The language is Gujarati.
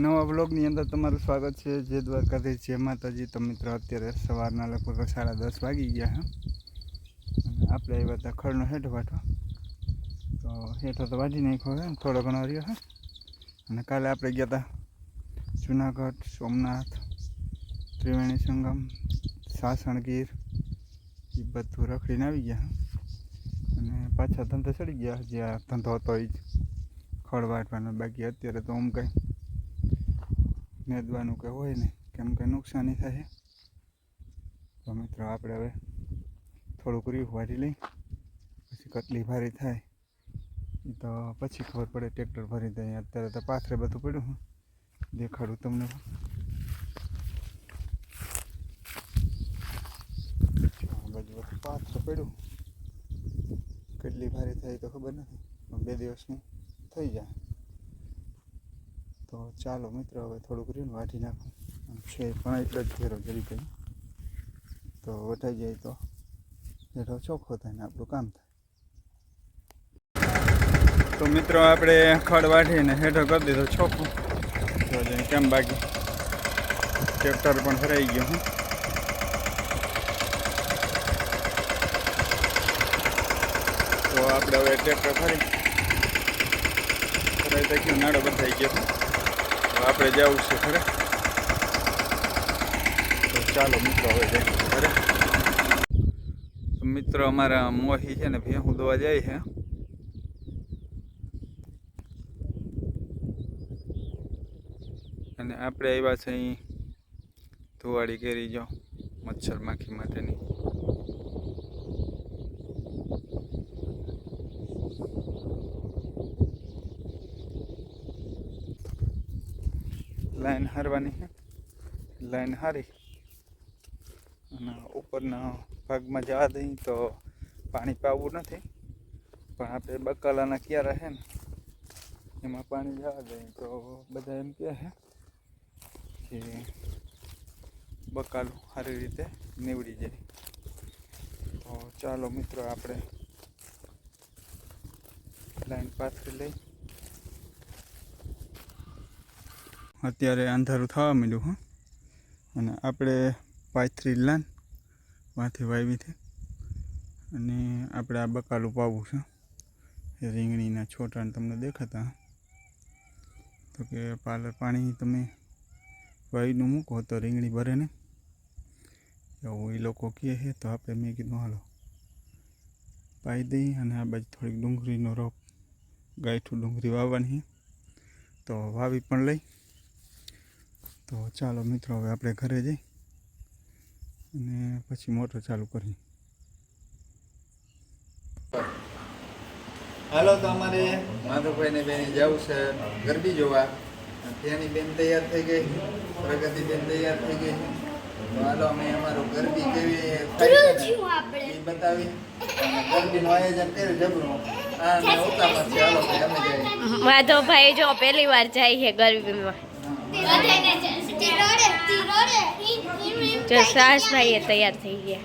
નવા બ્લોગની અંદર તમારું સ્વાગત છે. જે દ્વારકાથી જય માતાજી. તો મિત્રો, અત્યારે સવારના લગભગ સાડા દસ વાગી ગયા, હા? આપણે આવ્યા હતા ખડનો હેઠો વાટવા. તો હેઠો તો વાઢી નાખ્યો છે થોડો ઘણો રહ્યો, હે? અને કાલે આપણે ગયા હતા જુનાગઢ, સોમનાથ, ત્રિવેણી સંગમ, સાસણગીર, એ બધું રખડીને આવી ગયા અને પાછા ધંધો ચડી ગયા. જ્યાં ધંધો હતો એ જ. ખડ વાટવાનો બાકી. અત્યારે તો આમ કંઈ નેદવાનું કે હોય ને, કેમ કે નુકસાની થાય. તો મિત્રો આપણે હવે થોડુંક રીફ વારી લઈ, પછી કટલી ભારી થાય. તો પછી ખબર પડે ટ્રેક્ટર ભરી દઈએ અત્યારે તો પાથરે બધું પડ્યું દેખાડું તમને બાજુ બધું પાથરે પડ્યું. કેટલી ભારી થાય તો ખબર નથી. બે દિવસનું થઈ જાય. તો ચાલો મિત્રો, હવે થોડુંક રહ્યું વાટી નાખું. છે પણ એટલો જ ઘેરો જરી કંઈ તો વટાઈ જાય તો હેઠો ચોખ્ખો થાય ને આપણું કામ થાય. તો મિત્રો, આપણે ખડ વાટીને હેઠો કરી દીધો ચોખ્ખું. તો કેમ બાકી? ટ્રેક્ટર પણ ભરાઈ ગયું, હું. તો આપણે હવે ટ્રેક્ટર ફરી ફરાઈ તો ગયું નાડો બંધાઈ ગયો આપણે જવું છે ખરે તો ચાલો મિત્રો, હવે જઈએ. ખરે મિત્રો, અમારા મોહી છે ને, ભેહું દોવા જાય છે. અને આપણે આવ્યા છે અહીં ધુવાડી કેરી જો મચ્છર માખી માટેની. લાઈન હારવાની છે લાઈન હારી અને ઉપરના ભાગમાં જવા દઈ તો પાણી પાવું નથી પણ આપણે બકાલાના ક્યારા છે ને એમાં પાણી જવા દઈએ તો બધા એમ કહે છે કે બકાલું સારી રીતે નીવડી જાય તો ચાલો મિત્રો આપણે લાઈન પાથરી લઈ અત્યારે અંધારું થવા માંડ્યું, હં. અને આપણે પાથરી લાન વાથી વાવીથી અને આપણે આ બકાલું પાવું છે. રીંગણીના છોટાને તમને દેખાતા. તો કે પાલર પાણી તમે વાવીનું મૂકો, તો રીંગણી ભરે ને. એવું એ લોકો કહે છે, તો આપણે મેં કીધું, હાલો, પાઈ દઈ અને આ બાજુ થોડીક ડુંગળીનો રોપ, ગાયઠું ડુંગળી વાવવાની તો વાવી પણ લઈ. તો ચાલો મિત્રો હવે આપણે ઘરે જઈ અને પછી મોટર ચાલુ કરી હાલો તો અમારે માધવભાઈને બેન જવું છે ગરબી જોવા. ત્યાંની બેન તૈયાર થઈ ગઈ પ્રગતિ બેન તૈયાર થઈ ગઈ. તો હાલો અમે અમારું ગરબી કેવી એ બતાવી. ગરબીનું આયોજન કર્યું જબરું. માધવભાઈ જો પહેલી વાર જાય છે ગરબીમાં. જો સાસભાઈ તૈયાર થઈ ગયા.